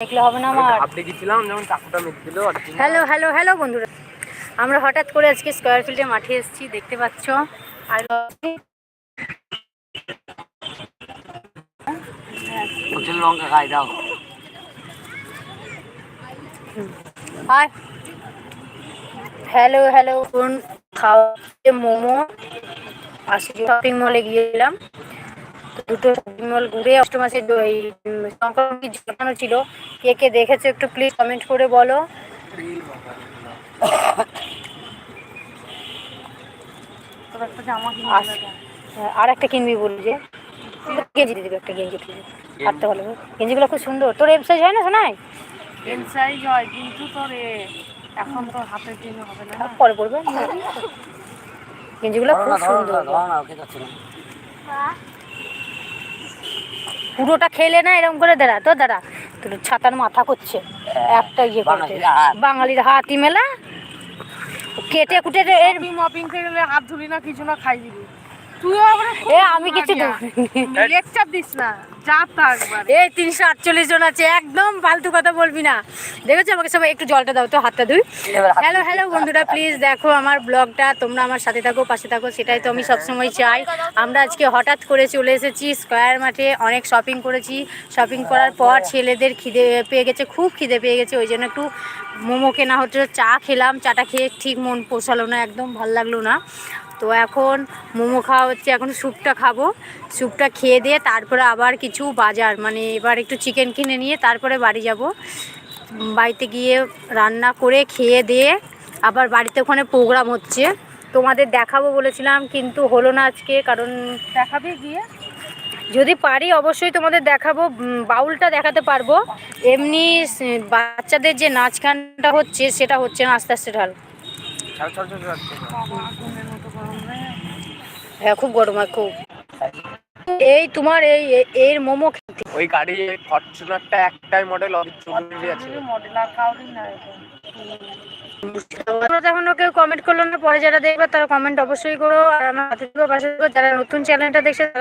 দেখলে হবে না আমার। ভাবতে গেছিলাম যেমন চাকুটা মেরে দিল হ্যালো হ্যালো হ্যালো বন্ধুরা। আমরা হঠাৎ করে আজকে স্কোয়ার ফিল্ডে মাঠে এসেছি দেখতে পাচ্ছ? আর প্রচুর লঙ্কা খাই দাও। হাই। হ্যালো হ্যালো খাওয়া মোমো। আজকে শপিং মলে গিয়েছিলাম। দুটো শপিং মল ঘুরে অষ্টমাসের এই সংক্রান্তি ঝোলানো ছিল। কে কে দেখেছ একটু প্লিজ কমেন্ট করে বলো। আর একটা কিনবি বলি যে। গেঞ্জি দিয়ে দিবি একটা গেঞ্জি কিনে হাঁটতে ভালো গেঞ্জিগুলো খুব সুন্দর। তোর এম সাইজ হয় না শোনাই এম সাইজ হয় কিন্তু তোর এখন তো হাতের দিন হবে না। পরে পড়বে গেঞ্জিগুলো খুব সুন্দর। পুরোটা খেলে না এরকম করে দাঁড়া তো দাঁড়া। তোর ছাতার মাথা করছে। একটা ইয়ে করছে। বাঙালির হাতি। মেলা। কেটে কুটে এর মপিং হাত ধুলি না কিছু না খাই দিবি। তুইও আবার এ আমি কিছু লেকচার দিস না। এই তিনশো আটচল্লিশ জন আছে একদম ফালতু কথা বলবি না। দেখেছ আমাকে সবাই একটু জলটা দাও তো হাতটা ধুই। হ্যালো হ্যালো বন্ধুরা প্লিজ দেখো আমার ব্লগটা তোমরা আমার সাথে থাকো পাশে থাকো সেটাই তো আমি সবসময় চাই। আমরা আজকে হঠাৎ করে চলে এসেছি স্কোয়ার মাঠে অনেক শপিং করেছি। শপিং করার পর ছেলেদের খিদে পেয়ে গেছে খুব খিদে পেয়ে গেছে ওই জন্য একটু মোমো কেনা হচ্ছে চা খেলাম চাটা খেয়ে ঠিক মন পোষালো না একদম ভালো লাগল না। তো এখন মোমো খাওয়া হচ্ছে এখন স্যুপটা খাব। স্যুপটা খেয়ে দিয়ে তারপরে আবার কিছু বাজার মানে এবার একটু চিকেন কিনে নিয়ে তারপরে বাড়ি যাব। বাড়িতে গিয়ে রান্না করে খেয়ে দিয়ে আবার বাড়িতে ওখানে প্রোগ্রাম হচ্ছে। তোমাদের দেখাবো বলেছিলাম কিন্তু হলো না আজকে কারণ দেখাবে গিয়ে। যদি পারি অবশ্যই তোমাদের দেখাবো বাউলটা দেখাতে পারব। এমনি বাচ্চাদের যে নাচ গানটা হচ্ছে সেটা হচ্ছে না আস্তে আস্তে ঢাল। হ্যাঁ খুব গরম হয় খুব। এই তোমার এই এর মোমো খেতে। ওই গাড়ি ফরচুনারটা একটাই মডেল আছে। মডেল আর কাউরি না এখনও কেউ কমেন্ট করল না পরে যারা দেখবে তারা কমেন্ট অবশ্যই করো। আর আমার পাশে। যারা নতুন চ্যানেলটা দেখছে